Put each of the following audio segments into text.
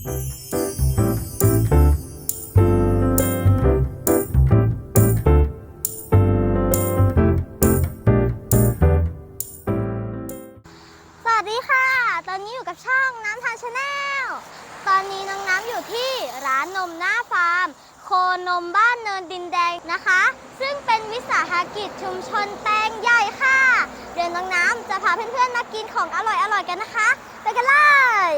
สวัสดีค่ะ ตอนนี้อยู่กับช่องน้ำทานชาแนล ตอนนี้น้องน้ำอยู่ที่ร้านนมหน้าฟาร์ม โคนมบ้านเนินดินแดงนะคะ ซึ่งเป็นวิสาหกิจชุมชนแตงใหญ่ค่ะ เดี๋ยวน้องน้ำจะพาเพื่อนๆมากินของอร่อยๆกันนะคะ ไปกันเลย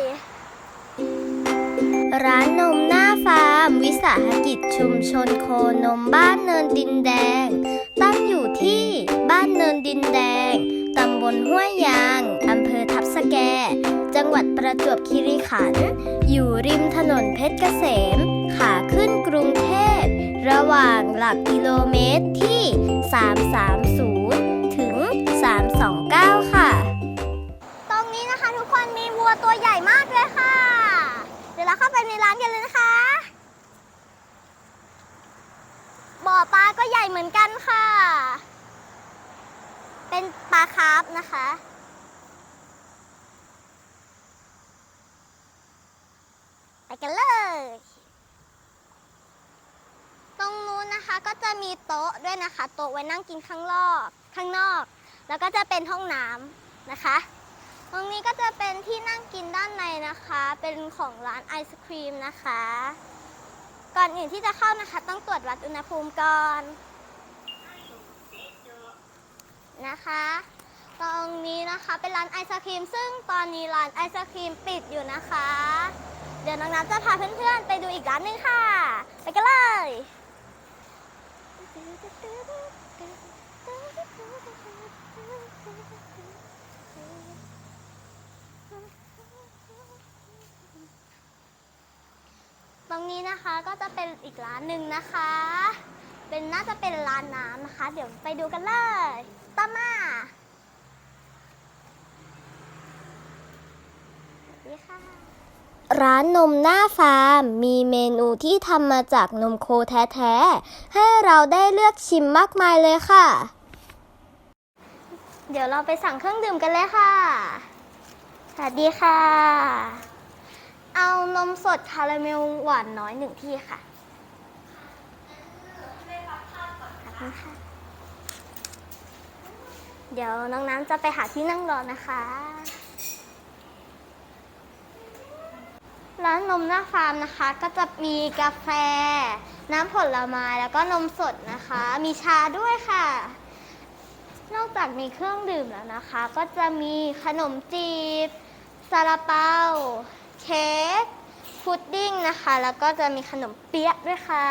ร้านนมหน้าฟาร์ม วิสาหกิจชุมชนโคนมบ้านเนินดินแดง ตั้งอยู่ที่บ้านเนินดินแดง ตำบลห้วยยาง อำเภอทับสแก จังหวัดประจวบคีรีขันธ์อยู่ริมถนนเพชรเกษม ขาขึ้นกรุงเทพ ระหว่างหลักกิโลเมตรที่ 330 ถึง 329 ค่ะ ตรงนี้นะคะทุกคนมีวัวตัวใหญ่มากเลยค่ะ เราเข้าไปในร้านกันเลยนะคะ บ่อปลาก็ใหญ่เหมือนกันค่ะ เป็นปลาคาร์ฟนะคะไปกันเลย ตรงนู้นนะคะก็จะมีโต๊ะด้วยนะคะ โต๊ะไว้นั่งกินข้างนอก ข้างนอก แล้วก็จะเป็นห้องน้ำนะคะ ตรงนี้ก็จะเป็นที่นั่ง นะคะ เป็นของร้านไอศครีมนะคะ ก่อนอื่นที่จะเข้านะคะ ต้องตรวจวัดอุณหภูมิก่อนนะคะ ตรงนี้นะคะเป็นร้านไอศครีม ซึ่งตอนนี้ร้านไอศครีมปิดอยู่นะคะ เดี๋ยวน้องน้ำจะพาเพื่อนๆ ไปดูอีกร้านหนึ่งค่ะ ไปกันเลย ตรงนี้นะคะก็จะเป็นอีกร้านหนึ่งนะคะ เป็นน่าจะเป็นร้านน้ำนะคะ เดี๋ยวไปดูกันเลยตามมาสวัสดีค่ะร้านนมหน้าฟาร์มมีเมนูที่ทำมาจากนมโคแท้ๆ ให้เราได้เลือกชิมมากมายเลยค่ะ เดี๋ยวเราไปสั่งเครื่องดื่มกันเลยค่ะ สวัสดีค่ะ เอานมสดคาราเมลหวานน้อยหนึ่งที่ค่ะขอบคุณค่ะ เดี๋ยวน้องน้ำจะไปหาที่นั่งรอนะคะ ร้านนมหน้าฟาร์มนะคะ ก็จะมีกาแฟ น้ำผลไม้แล้วก็นมสดนะคะ มีชาด้วยค่ะนอกจากมีเครื่องดื่มแล้วนะคะ ก็จะมีขนมจีบซาลาเปา เค้กพุดดิ้งนะคะ แล้วก็จะมีขนมเปี๊ยะด้วยค่ะ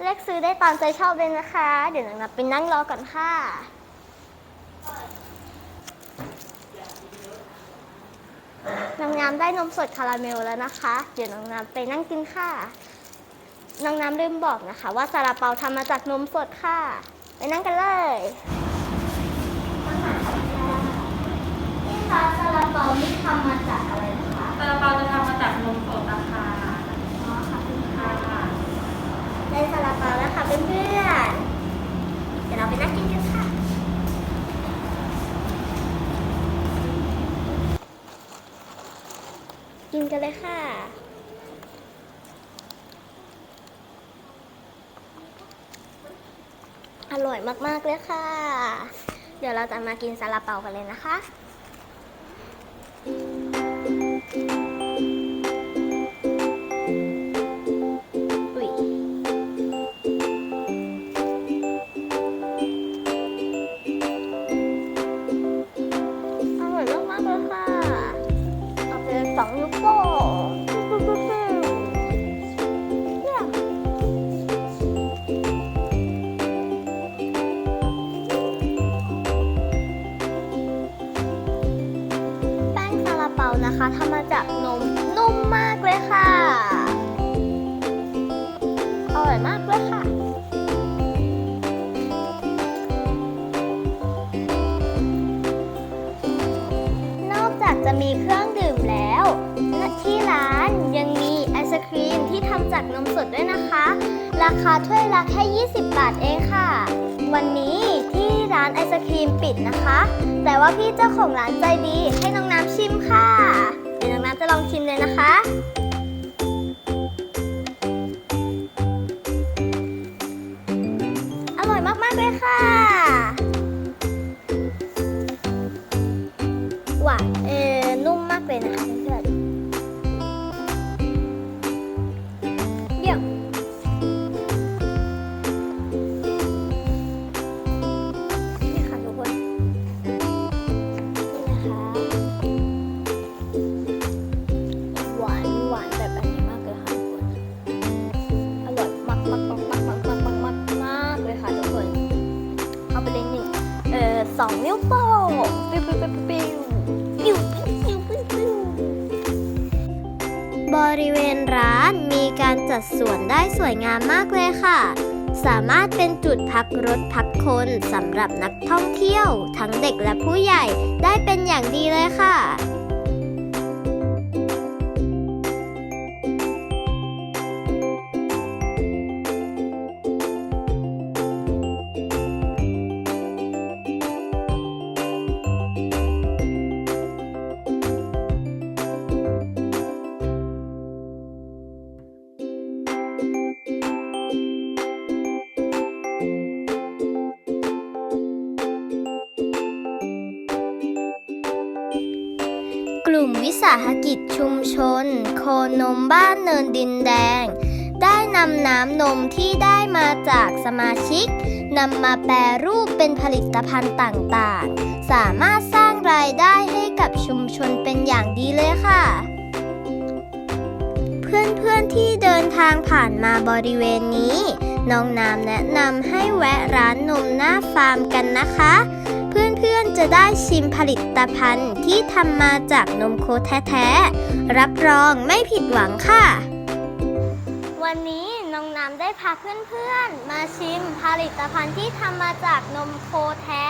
เลือกซื้อได้ตามใจชอบเลยนะคะ เดี๋ยวน้องนับไปนั่งรอก่อนค่ะน้องน้ำได้นมสดคาราเมลแล้วนะคะ เดี๋ยวน้องน้ำไปนั่งกินค่ะน้องน้ำลืมบอกนะคะ ว่าซาลาเปาทำมาจากนมสดค่ะ ไปนั่งกันเลยนี่ คะซาลาเปานี่ทำมาจากอะไรนะคะซาลาเปาจะทำมาจากนมสดนะคะอ๋อขอบคุณค่ะค่ะได้ซาลาเปาแล้วค่ะเพื่อนๆเดี๋ยวเราไปนั่งกินกันค่ะ กินกันเลยค่ะอร่อยมาก ๆ เลยค่ะ เดี๋ยวเราจะมากินซาลาเปากันเลยนะคะ อุ๊ อยมากเลยค่ะนอกจากจะมีเครื่องดื่มแล้วที่ร้านยังมีไอศครีมที่ทำจากนมสดด้วยนะคะ ราคาถ้วยละแค่ 20 บาทเองค่ะ วันนี้ที่ร้านไอศครีมปิดนะคะ แต่ว่าพี่เจ้าของร้านใจดีให้น้องน้ำชิมค่ะ เดี๋ยวน้องน้ำจะลองชิมเลยนะคะ 会画 องนิ้วโป้งปิ้วปิ้วปิ้วปิ้วปิ้วปิ้วปิ้วปิ้วบริเวณร้านมีการจัดสวนได้สวยงามมากเลยค่ะ สามารถเป็นจุดพักรถพักคนสำหรับนักท่องเที่ยว ทั้งเด็กและผู้ใหญ่ได้เป็นอย่างดีเลยค่ะ หกิจชุมชน โคนมบ้านเนินดินแดง ได้นำน้ำนมที่ได้มาจากสมาชิกนำมาแปรรูปเป็นผลิตภัณฑ์ต่างๆ สามารถสร้างรายได้ให้กับชุมชนเป็นอย่างดีเลยค่ะ เพื่อนๆที่เดินทางผ่านมาบริเวณนี้ น้องน้ำแนะนำให้แวะร้านนมหน้าฟาร์มกันนะคะ พื่อนๆจะได้ชิมผลิตภัณฑ์ที่ทำมาจากนมโคแท้ๆ รับรองไม่ผิดหวังค่ะ วันนี้น้องน้ำได้พาเพื่อนๆ มาชิมผลิตภัณฑ์ที่ทำมาจากนมโคแท้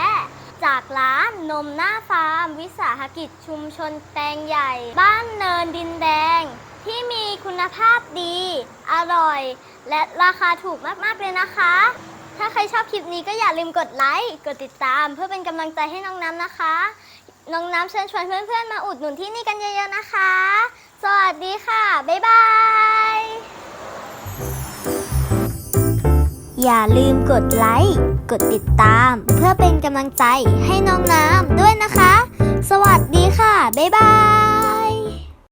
จากร้านนมหน้าฟาร์ม วิสาหกิจชุมชนแปลงใหญ่ บ้านเนินดินแดง ที่มีคุณภาพดี อร่อย และราคาถูกมากๆเลยนะคะ ถ้าใครชอบคลิปนี้ก็อย่าลืมกดไลค์ กดติดตาม เพื่อเป็นกำลังใจให้น้องน้ำนะคะ น้องน้ำเชิญชวนเพื่อนๆ มาอุดหนุนที่นี่กันเยอะๆนะคะ สวัสดีค่ะ บ๊ายบาย อย่าลืมกดไลค์ กดติดตาม เพื่อเป็นกำลังใจให้น้องน้ำด้วยนะคะ สวัสดีค่ะ บ๊ายบาย